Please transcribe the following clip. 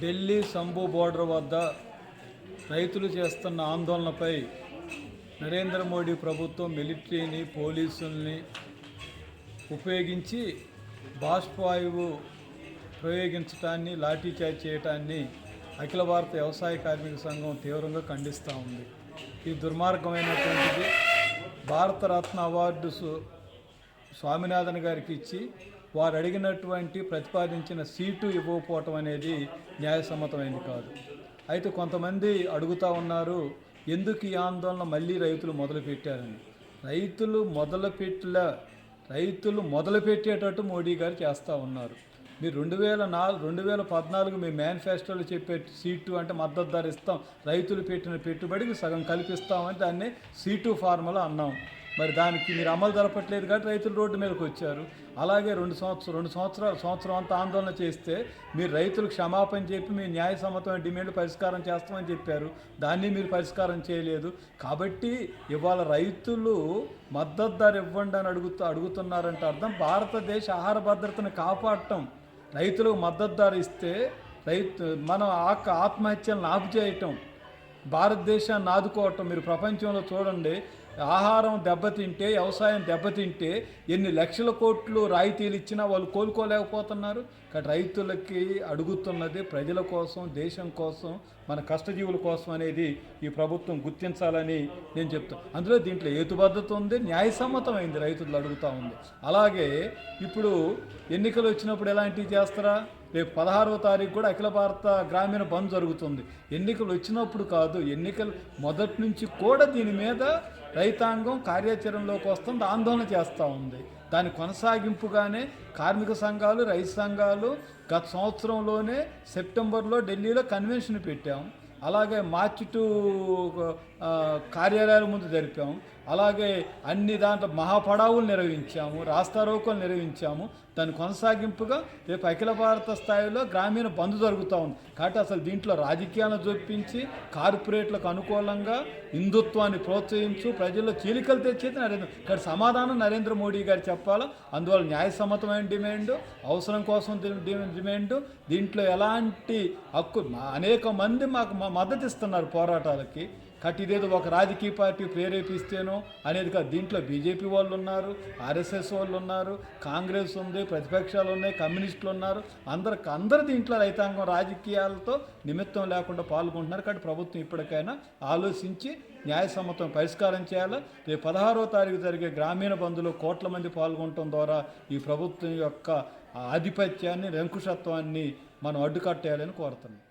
Delhi సంభూ border వద్ద రైతులు చేస్తున్న ఆందోళనపై నరేంద్ర మోడీ ప్రభుత్వం మిలిటరీని పోలీసుల్ని ఉపయోగించి బాష్పాయువు ప్రయోగించడాన్ని లాఠీచార్జ్ చేయటాన్ని అఖిల భారత వ్యవసాయ కార్మిక సంఘం తీవ్రంగా ఖండిస్తూ ఉంది. ఈ దుర్మార్గమైనటువంటిది భారతరత్న అవార్డు స్వామినాథన్ గారికి ఇచ్చి వారు అడిగినటువంటి ప్రతిపాదించిన సీటు ఇవ్వకపోవటం అనేది న్యాయసమ్మతమైంది కాదు. అయితే కొంతమంది అడుగుతూ ఉన్నారు ఎందుకు ఈ ఆందోళన మళ్ళీ రైతులు మొదలుపెట్టారని. రైతులు మొదలుపెట్ల రైతులు మొదలుపెట్టేటట్టు మోడీ గారు చేస్తూ ఉన్నారు. మీరు రెండు వేల నాలుగు రెండు వేల పద్నాలుగు మీ మేనిఫెస్టోలో చెప్పే సీటు అంటే మద్దతు ధర ఇస్తాం రైతులు పెట్టిన పెట్టుబడికి సగం కల్పిస్తామని దాన్ని సీటు ఫార్ములా అన్నాం. మరి దానికి మీరు అమలు జరపట్లేదు కాబట్టి రైతులు రోడ్డు మీదకి వచ్చారు. అలాగే రెండు సంవత్సరం రెండు సంవత్సరాలు సంవత్సరం అంతా ఆందోళన చేస్తే మీరు రైతులు క్షమాపణ చెప్పి మీ న్యాయసమ్మతమైన డిమాండ్లు పరిష్కారం చేస్తామని చెప్పారు. దాన్ని మీరు పరిష్కారం చేయలేదు. కాబట్టి ఇవాళ రైతులు మద్దతు ధర ఇవ్వండి అని అడుగుతూ అడుగుతున్నారంటే అర్థం. భారతదేశ ఆహార భద్రతను కాపాడటం. రైతులకు మద్దతు ధర ఇస్తే రైతు మనం ఆక ఆత్మహత్యలను ఆపు చేయటం భారతదేశాన్ని ఆదుకోవటం. మీరు ప్రపంచంలో చూడండి. ఆహారం దెబ్బతింటే వ్యవసాయం దెబ్బతింటే ఎన్ని లక్షల కోట్లు రాయితీలు ఇచ్చినా వాళ్ళు కోలుకోలేకపోతున్నారు. కానీ రైతులకి అడుగుతున్నది ప్రజల కోసం దేశం కోసం మన కష్టజీవుల కోసం అనేది ఈ ప్రభుత్వం గుర్తించాలని నేను చెప్తాను అందులో దీంట్లో హేతుబద్ధత ఉంది న్యాయసమ్మతమైంది రైతులు అడుగుతూ ఉంది. అలాగే ఇప్పుడు ఎన్నికలు వచ్చినప్పుడు ఎలాంటివి చేస్తారా? రేపు పదహారవ తారీఖు కూడా అఖిల భారత గ్రామీణ బంద్ జరుగుతుంది. ఎన్నికలు వచ్చినప్పుడు కాదు ఎన్నికలు మొదటి నుంచి కూడా దీని మీద రైతాంగం కార్యాచరణలోకి వస్తుంది ఆందోళన చేస్తూ ఉంది. దాని కొనసాగింపుగానే కార్మిక సంఘాలు రైతు సంఘాలు గత సంవత్సరంలోనే సెప్టెంబర్లో ఢిల్లీలో కన్వెన్షన్ పెట్టాం. అలాగే మార్చి టు కార్యాలయాల ముందు జరిపాం. అలాగే అన్ని దాంట్లో మహాపడావులు నిర్వహించాము రాస్తారోకులు నిర్వహించాము. దాని కొనసాగింపుగా రేపు అఖిల భారత స్థాయిలో గ్రామీణ బంధు జరుగుతూ ఉంది. కాబట్టి అసలు దీంట్లో రాజకీయాలను జొప్పించి కార్పొరేట్లకు అనుకూలంగా హిందుత్వాన్ని ప్రోత్సహించు ప్రజల్లో చీలికలు తెచ్చేది నరేంద్ర ఇక్కడ సమాధానం నరేంద్ర మోడీ గారు చెప్పాలి? అందువల్ల న్యాయసమ్మతమైన డిమాండ్ అవసరం కోసం డిమాండ్ దీంట్లో ఎలాంటి హక్కు అనేక మంది మాకు మ- మద్దతు ఇస్తున్నారు పోరాటాలకి. కాబట్టి ఇదేదో ఒక రాజకీయ పార్టీ ప్రేరేపిస్తేనో అనేది కాదు. దీంట్లో బీజేపీ వాళ్ళు ఉన్నారు ఆర్ఎస్ఎస్ వాళ్ళు ఉన్నారు కాంగ్రెస్ ఉంది ప్రతిపక్షాలు ఉన్నాయి కమ్యూనిస్టులు ఉన్నారు. అందరు అందరు దీంట్లో రైతాంగం రాజకీయాలతో నిమిత్తం లేకుండా పాల్గొంటున్నారు. కాబట్టి ప్రభుత్వం ఇప్పటికైనా ఆలోచించి న్యాయసమ్మతం పరిష్కారం చేయాలి. రేపు పదహారో తారీఖు జరిగే గ్రామీణ బంధులో కోట్ల మంది పాల్గొనటం ద్వారా ఈ ప్రభుత్వం యొక్క ఆధిపత్యాన్ని రంకుశత్వాన్ని మనం అడ్డుకట్టేయాలని కోరుతున్నాం.